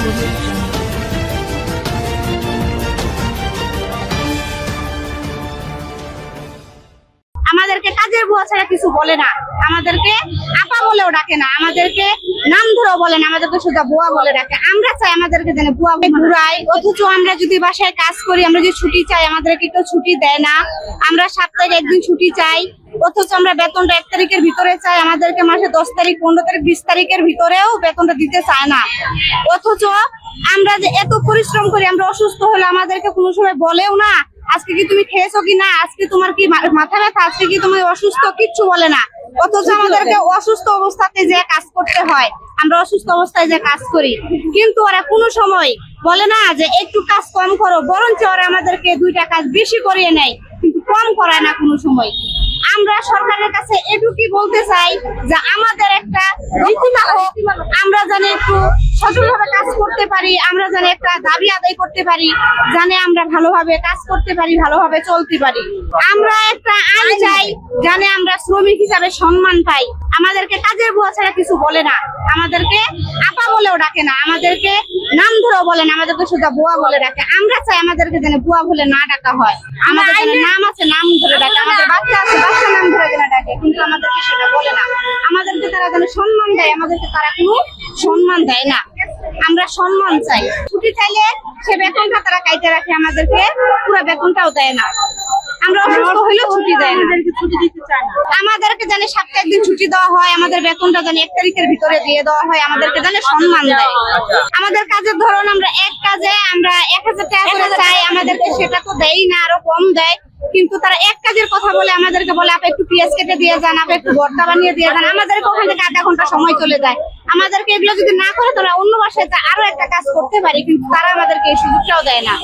我一直 আমাদেরকে কাজের বুয়া ছাড়া কিছু বলে না। আমাদেরকে আপা বলেও ডাকে না আমাদেরকে নাম ধরেও বলে না আমাদেরকে শুধু বুয়া বলে ডাকে। আমরা চাই আমাদেরকে যেন বুয়া ঘুরাই অথচ আমরা যদি বাসায় কাজ করি আমরা যদি ছুটি চাই আমাদেরকে কেউ ছুটি দেয় না। আমরা সপ্তাহে একদিন ছুটি চাই অথচ আমরা বেতনটা এক তারিখের ভিতরে চাই আমাদেরকে মাসে দশ তারিখ পনেরো তারিখ বিশ তারিখের ভিতরেও বেতনটা দিতে চায় না। অথচ আমরা যে এত পরিশ্রম করি আমরা অসুস্থ হলে আমাদেরকে কোনো সময় বলেও না আজকে কি তুমি খেয়েছো কি না? আজকে তোমার কি মাথা ব্যথা? আজকে কি তুমি অসুস্থ? কিচ্ছু বলে না। অথচ আমাদেরকে অসুস্থ অবস্থাতে যে কাজ করতে হয় আমরা অসুস্থ অবস্থায় যে কাজ করি। কিন্তু ওরা কোনো সময় বলে না যে একটু কাজ কম করো বরঞ্চ ওরা আমাদেরকে দুইটা কাজ বেশি করিয়ে নেয় কিন্তু কম করায় না কোনো সময়। আমরা সরকারের কাছে এটুকুই বলতে চাই যে আমাদের একটা আমরা জানি একটু সচলভাবে কাজ করতে পারি আমরা জানি একটা দাবি আদায় করতে পারি জানে আমরা ভালোভাবে কাজ করতে পারি ভালোভাবে চলতে পারি। আমরা একটা আইন চাই জানে আমরা শ্রমিক হিসাবে সম্মান পাই। আমাদেরকে কাজের বুয়া ছাড়া কিছু বলে না। আমাদেরকে আপা বলেও ডাকে না। আমাদেরকে নাম ধরেও বলে না। আমাদেরকে শুধু বুয়া বলে ডাকে। আমরা চাই আমাদেরকে যেন বুয়া বলে না ডাকা হয়। আমাদের যেন নাম আছে নাম ধরে ডাকে। আমাদের বাচ্চা আছে বাচ্চা নাম ধরে যেন ডাকে। কিন্তু আমাদেরকে সেটা বলে না। আমাদেরকে তারা যেন সম্মান দেয়। আমাদেরকে তারা কোনো সম্মান দেয় না। আমরা সম্মান চাই। ছুটি চাইলে সে বেতনটা তারা কাইতে রাখে আমাদেরকে পুরো বেতনটাও দেয় না। আমরা অসুস্থ হইলেও ছুটি দেয় না। ছুটি দিতে চায় না। আমাদেরকে জানে সপ্তাহে একদিন ছুটি দেওয়া হয় আমাদের বেতনটা জানে এক তারিখের ভিতরে দিয়ে দেওয়া হয় আমাদেরকে জানে সম্মান দেয়। আমাদের কাজের ধরন আমরা এক কাজে আমরা এক হাজার টাকা করে চাই আমাদেরকে সেটা তো দেয় না আরও কম দেয়। কিন্তু তারা এক কাজের কথা বলে আমাদেরকে বলে আপনি একটু পেঁয়াজ কেটে দিয়ে যান আপনি একটু ভর্তা বানিয়ে দিয়ে যান আমাদেরকে ওখান থেকে আধা ঘণ্টা সময় চলে যায়। আমাদেরকে এগুলো যদি না করে, তাহলে অন্য বাসায় আরও একটা কাজ করতে পারি, কিন্তু তারা আমাদেরকে এই সুযোগটাও দেয় না।